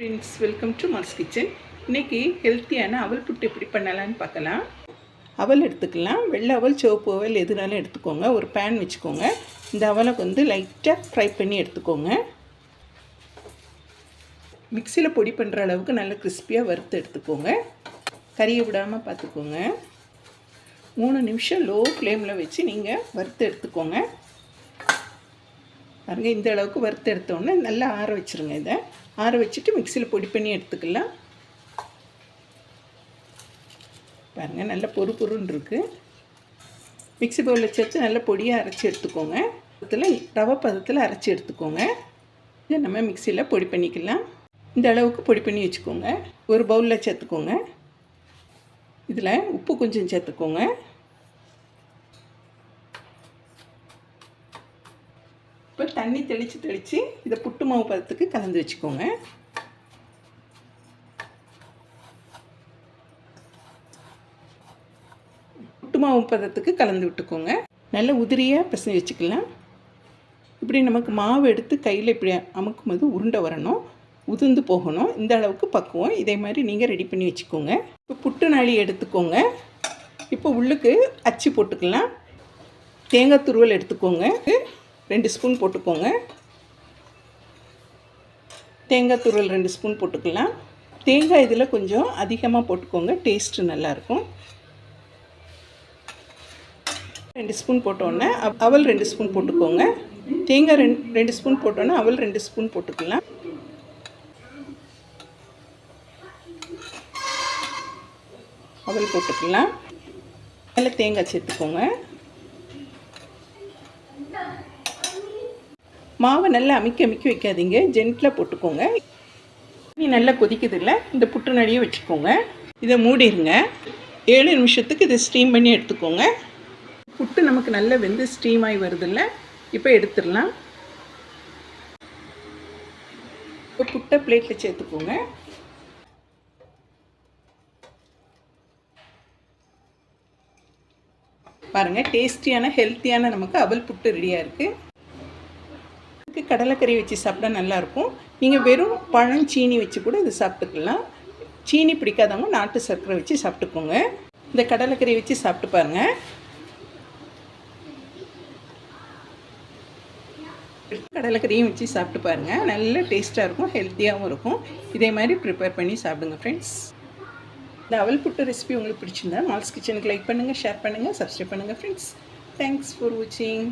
Friends welcome to mass kitchen இன்றைக்கி ஹெல்த்தியான அவல் புட்டு எப்படி பண்ணலான்னு பார்க்கலாம். அவல் எடுத்துக்கலாம். வெள்ளை அவல் சிவப்பு அவல் எதுனாலும் எடுத்துக்கோங்க. ஒரு பேன் வச்சுக்கோங்க. இந்த அவலை வந்து லைட்டாக ஃப்ரை பண்ணி எடுத்துக்கோங்க. மிக்சியில் பொடி பண்ணுற அளவுக்கு நல்ல கிறிஸ்பியாக வறுத்து எடுத்துக்கோங்க. கறியை விடாமல் பார்த்துக்கோங்க. மூணு நிமிஷம் லோ ஃப்ளேமில் வச்சு நீங்கள் வறுத்து எடுத்துக்கோங்க. பாருங்கள் இந்த அளவுக்கு வறுத்து எடுத்தோடனே நல்லா ஆற வச்சுருங்க இதை. ஆற வச்சுட்டு மிக்சியில் பொடி பண்ணி எடுத்துக்கலாம். பாருங்கள் நல்லா பொறு பொருன்னு இருக்குது மிக்சி பவுலில் சேர்த்து நல்லா பொடியாக அரைச்சி எடுத்துக்கோங்க. இதில் ரவை பதத்தில் அரைச்சி எடுத்துக்கோங்க. இதை நம்ம மிக்சியில் பொடி பண்ணிக்கலாம். இந்த அளவுக்கு பொடி பண்ணி வச்சுக்கோங்க. ஒரு பவுலில் சேர்த்துக்கோங்க. இதில் உப்பு கொஞ்சம் சேர்த்துக்கோங்க. இப்போ தண்ணி தெளித்து தெளித்து இதை புட்டு மாவு பதத்துக்கு கலந்து வச்சுக்கோங்க. புட்டு மாவு பதத்துக்கு கலந்து விட்டுக்கோங்க. நல்ல உதிரியாக பிசைஞ்சு வச்சுக்கலாம். இப்படி நமக்கு மாவு எடுத்து கையில் இப்படி அமுக்கும் போது உருண்டை வரணும். உதிர்ந்து போகணும். இந்த அளவுக்கு பக்குவம். இதே மாதிரி நீங்கள் ரெடி பண்ணி வச்சுக்கோங்க. இப்போ புட்டு நாளி எடுத்துக்கோங்க. இப்போ உள்ளுக்கு அச்சு போட்டுக்கலாம். தேங்காய் துருவல் எடுத்துக்கோங்க. ரெண்டு ஸ்பூன் போட்டுக்கோங்க. தேங்காய் துருவல் ரெண்டு ஸ்பூன் போட்டுக்கலாம். தேங்காய் இதில் கொஞ்சம் அதிகமாக போட்டுக்கோங்க டேஸ்ட்டு நல்லாயிருக்கும். ரெண்டு ஸ்பூன் போட்டோன்னே அவல் ரெண்டு ஸ்பூன் போட்டுக்கோங்க. தேங்காய் ரெண்டு ரெண்டு ஸ்பூன் போட்டோன்னே அவல் ரெண்டு ஸ்பூன் போட்டுக்கலாம். அவல் போட்டுக்கலாம். அதில் தேங்காய் சேர்த்துக்கோங்க. மாவை நல்லா அமிக்க அமிக்க வைக்காதீங்க. ஜென்டில் போட்டுக்கோங்க. நீ நல்லா கொதிக்குதில்ல இந்த புட்டு வச்சுக்கோங்க. இதை மூடிடுங்க ஏழு நிமிஷத்துக்கு இதை ஸ்டீம் பண்ணி எடுத்துக்கோங்க. புட்டு நமக்கு நல்லா வெந்து ஸ்டீம் ஆகி வருதில்ல இப்போ எடுத்துடலாம். இப்போ புட்டை பிளேட்டில் சேர்த்துக்கோங்க. பாருங்கள் டேஸ்டியான ஹெல்த்தியான நமக்கு அவல் புட்டு ரெடியாக இருக்குது கடலைக்கறி வச்சு சாப்பிட்டா நல்லாயிருக்கும். நீங்கள் வெறும் பழம் சீனி வச்சு கூட இது சாப்பிட்டுக்கலாம். சீனி பிடிக்காதவங்க நாட்டு சர்க்கரை வச்சு சாப்பிட்டுக்கோங்க. இந்த கடலைக்கறி வச்சு சாப்பிட்டு பாருங்கள் கடலைக்கறியும் வச்சு சாப்பிட்டு பாருங்கள் நல்ல டேஸ்ட்டாக இருக்கும் ஹெல்த்தியாகவும் இருக்கும். இதே மாதிரி ப்ரிப்பேர் பண்ணி சாப்பிடுங்க ஃப்ரெண்ட்ஸ் இந்த அவல் புட்டு ரெசிபி உங்களுக்கு பிடிச்சிருந்தா மால்ஸ் கிச்சனுக்கு லைக் பண்ணுங்கள் ஷேர் பண்ணுங்கள் சப்ஸ்கிரைப் பண்ணுங்கள் ஃப்ரெண்ட்ஸ் தேங்க்ஸ் ஃபார் வாட்சிங்